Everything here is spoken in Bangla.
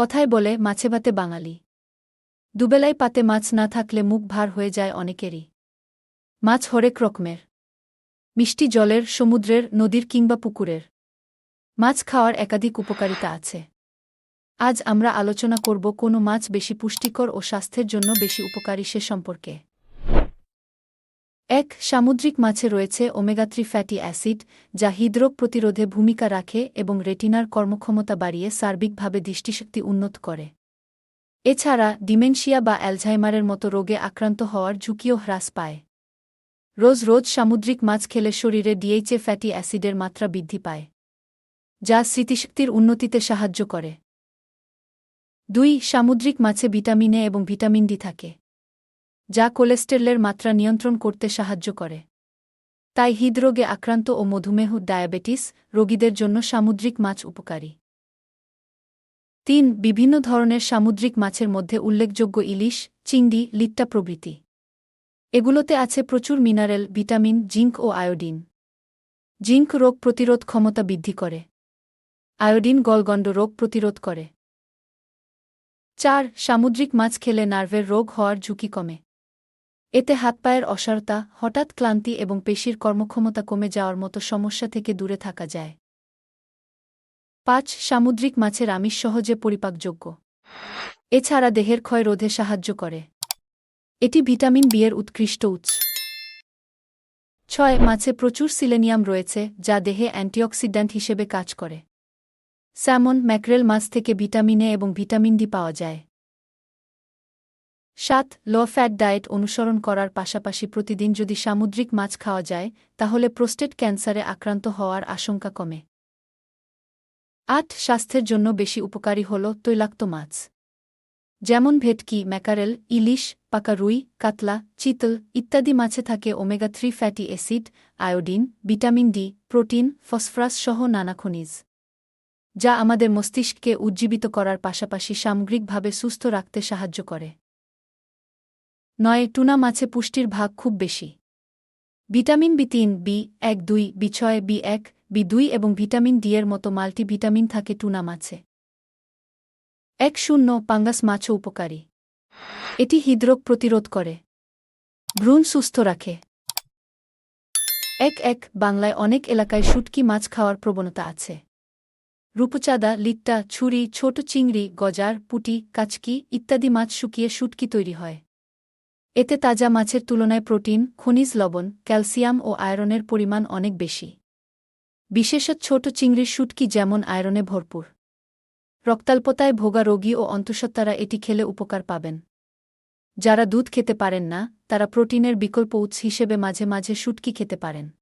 কথায় বলে, মাছে ভাতে বাঙালি। দুবেলায় পাতে মাছ না থাকলে মুখ ভার হয়ে যায় অনেকেরই। মাছ হরেক রকমের। মিষ্টি জলের, সমুদ্রের, নদীর কিংবা পুকুরের। মাছ খাওয়ার একাধিক উপকারিতা আছে। আজ আমরা আলোচনা করব কোনো মাছ বেশি পুষ্টিকর ও স্বাস্থ্যের জন্য বেশি উপকারী সে সম্পর্কে। এক সামুদ্রিক মাছে রয়েছে ওমেগা থ্রি ফ্যাটি অ্যাসিড, যা হৃদরোগ প্রতিরোধে ভূমিকা রাখে এবং রেটিনার কর্মক্ষমতা বাড়িয়ে সার্বিকভাবে দৃষ্টিশক্তি উন্নত করে। এছাড়া ডিমেনশিয়া বা অ্যালঝাইমারের মতো রোগে আক্রান্ত হওয়ার ঝুঁকিও হ্রাস পায়। রোজ রোজ সামুদ্রিক মাছ খেলে শরীরে ডিএইচএ ফ্যাটি অ্যাসিডের মাত্রা বৃদ্ধি পায়, যা স্মৃতিশক্তির উন্নতিতে সাহায্য করে। দুই, সামুদ্রিক মাছে ভিটামিন এ এবং ভিটামিন ডি থাকে। যা কোলেস্টেরলের মাত্রা নিয়ন্ত্রণ করতে সাহায্য করে। তাই হৃদরোগে আক্রান্ত ও মধুমেহ, ডায়াবেটিস রোগীদের জন্য সামুদ্রিক মাছ উপকারী। তিন, বিভিন্ন ধরনের সামুদ্রিক মাছের মধ্যে উল্লেখযোগ্য ইলিশ, চিংড়ি, লিট্টা প্রভৃতি। এগুলোতে আছে প্রচুর মিনারেল, ভিটামিন, জিঙ্ক ও আয়োডিন। জিঙ্ক রোগ প্রতিরোধ ক্ষমতা বৃদ্ধি করে। আয়োডিন গলগণ্ড রোগ প্রতিরোধ করে। চার, সামুদ্রিক মাছ খেলে নার্ভের রোগ হওয়ার ঝুঁকি কমে। এতে হাতপায়ের অসারতা, হঠাৎ ক্লান্তি এবং পেশির কর্মক্ষমতা কমে যাওয়ার মতো সমস্যা থেকে দূরে থাকা যায়। পাঁচ, সামুদ্রিক মাছের আমিষ সহজে পরিপাকযোগ্য। এছাড়া দেহের ক্ষয় রোধে সাহায্য করে। এটি ভিটামিন বি এর উৎকৃষ্ট উৎস। ছয়, মাছে প্রচুর সিলেনিয়াম রয়েছে, যা দেহে অ্যান্টিঅক্সিড্যান্ট হিসেবে কাজ করে। স্যামন, ম্যাকরেল মাছ থেকে ভিটামিন এ এবং ভিটামিন ডি পাওয়া যায়। সাত লো ফ্যাট ডায়েট অনুসরণ করার পাশাপাশি প্রতিদিন যদি সামুদ্রিক মাছ খাওয়া যায়, তাহলে প্রোস্টেট ক্যান্সারে আক্রান্ত হওয়ার আশঙ্কা কমে। আট, স্বাস্থ্যের জন্য বেশি উপকারী হল তৈলাক্ত মাছ। যেমন ভেটকি, ম্যাকারেল, ইলিশ, পাকা রুই, কাতলা, চিতল ইত্যাদি মাছে থাকে omega three fatty acid, iodine, vitamin D, protein, phosphorus সহ নানা খনিজ। যা আমাদের মস্তিষ্ককে উজ্জীবিত করার পাশাপাশি সামগ্রিকভাবে সুস্থ রাখতে সাহায্য করে। নয়, টুনা মাছে পুষ্টির ভাগ খুব বেশি। ভিটামিন বি তিন, বি এক, দুই, বি ছয়, বি এক, বি দুই এবং ভিটামিন ডি এর মতো মাল্টিভিটামিন থাকে টুনা মাছে। এক শূন্য, পাঙ্গাস মাছও উপকারী। এটি হৃদরোগ প্রতিরোধ করে। ভ্রূণ সুস্থ রাখে। এক এক, বাংলায় অনেক এলাকায় শুটকি মাছ খাওয়ার প্রবণতা আছে। রূপচাঁদা, লিট্টা, ছুরি, ছোট চিংড়ি, গজার, পুটি, কাচকি ইত্যাদি মাছ শুকিয়ে শুটকি তৈরি হয়। এতে তাজা মাছের তুলনায় প্রোটিন, খনিজ লবণ, ক্যালসিয়াম ও আয়রনের পরিমাণ অনেক বেশি। বিশেষত ছোট চিংড়ির শুটকি যেমন আয়রনে ভরপুর। রক্তাল্পতায় ভোগা রোগী ও অন্তঃসত্ত্বারা এটি খেলে উপকার পাবেন। যারা দুধ খেতে পারেন না, তারা প্রোটিনের বিকল্প উৎস হিসেবে মাঝে মাঝে শুটকি খেতে পারেন।